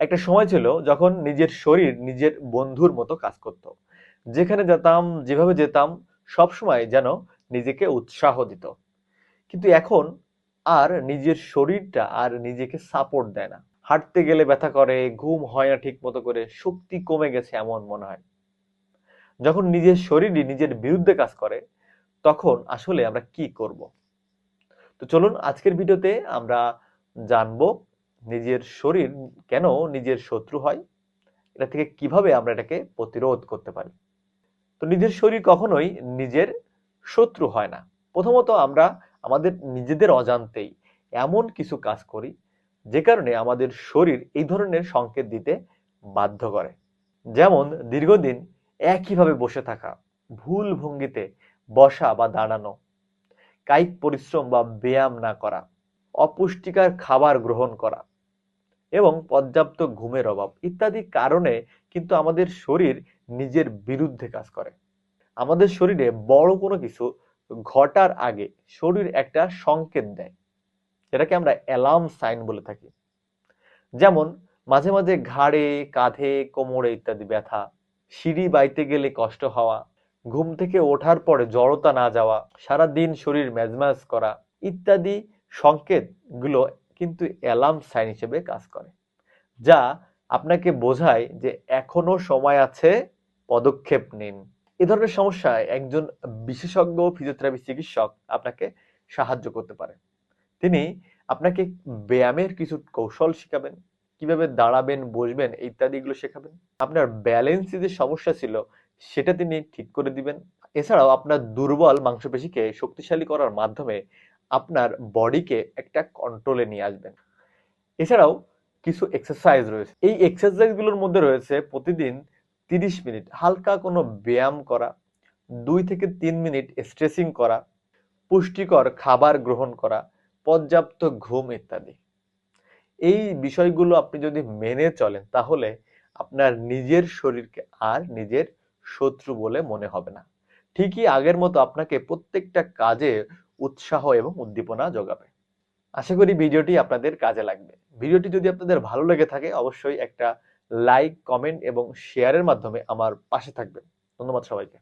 একটা সময় ছিল যখন নিজের শরীর নিজের বন্ধুর মতো কাজ করত। যেখানে যেতাম, যেভাবে যেতাম সব সময় যেন নিজেকে উৎসাহ দিত। কিন্তু এখন আর নিজের শরীরটা আর নিজেকে সাপোর্ট দেয় না। হাঁটতে গেলে ব্যথা করে, ঘুম হয় না ঠিক মতো করে, শক্তি কমে গেছে এমন মনে হয়। যখন নিজের শরীরই নিজের বিরুদ্ধে কাজ করে, তখন আসলে আমরা কি করব? তো চলুন আজকের ভিডিওতে আমরা জানব নিজের শরীর কেন নিজের শত্রু হয়? এটা থেকে কীভাবে আমরা এটাকে প্রতিরোধ করতে পারি? তো নিজের শরীর কখনোই নিজের শত্রু হয় না। প্রথমত আমরা আমাদের নিজেদের অজান্তেই এমন কিছু কাজ করি, যে কারণে আমাদের শরীর এই ধরনের সংকেত দিতে বাধ্য করে। যেমন দীর্ঘদিন একইভাবে বসে থাকা, ভুল ভঙ্গিতে বসা বা দাঁড়ানো, কায়িক পরিশ্রম বা ব্যায়াম না করা, অপুষ্টিকর খাবার গ্রহণ করা এবং পর্যাপ্ত ঘুমের অভাব ইত্যাদি কারণে কিন্তু আমাদের শরীর নিজের বিরুদ্ধে কাজ করে। আমাদের শরীরে বড় কোনো কিছু ঘটার আগে শরীর একটা সংকেত দেয়, যেটাকে আমরা অ্যালার্ম সাইন বলে থাকি। যেমন মাঝে মাঝে ঘাড়ে, কাঁধে, কোমরে ইত্যাদি ব্যথা, সিঁড়ি বাইতে গেলে কষ্ট হওয়া, ঘুম থেকে ওঠার পরে জড়তা না যাওয়া সারা দিন শরীর ম্যাজম্যাজ করা ইত্যাদি সংকেতগুলো কিন্তু অ্যালার্ম সাইন হিসেবে কাজ করে, যা আপনাকে বোঝায় যে এখনও সময় আছে, পদক্ষেপ নিন। এ ধরনের সমস্যায় একজন বিশেষজ্ঞ ফিজিওথেরাপি চিকিৎসক আপনাকে সাহায্য করতে পারে। তিনি আপনাকে ব্যায়ামের কিছু কৌশল শেখাবেন, কীভাবে দাঁড়াবেন, বসবেন ইত্যাদিগুলো শেখাবেন। আপনার ব্যালেন্সে যে সমস্যা ছিল, সেটা তিনি ঠিক করে দিবেন। এছাড়াও আপনার দুর্বল মাংসপেশিকে শক্তিশালী করার মাধ্যমে আপনার বডিকে একটা কন্ট্রোলে নিয়ে আসবেন। এছাড়াও কিছু এক্সারসাইজ রয়েছে। এই এক্সারসাইজগুলোর মধ্যে রয়েছে প্রতিদিন তিরিশ মিনিট হালকা কোনো ব্যায়াম করা, দুই থেকে তিন মিনিট স্ট্রেচিং করা, পুষ্টিকর খাবার গ্রহণ করা, পর্যাপ্ত ঘুম ইত্যাদি। এই বিষয়গুলো আপনি যদি মেনে চলেন তাহলে আপনার নিজের শরীরকে আর নিজের শত্রু বলে মনে হবে না। ঠিকই আগের মতো আপনাকে প্রত্যেকটা কাজে উৎসাহ এবং উদ্দীপনা যোগাবে। আশা করি ভিডিওটি আপনাদের কাজে লাগবে। ভিডিওটি যদি আপনাদের ভালো লেগে থাকে, অবশ্যই একটা লাইক, কমেন্ট এবং শেয়ারের মাধ্যমে আমার পাশে থাকবেন। ধন্যবাদ সবাইকে।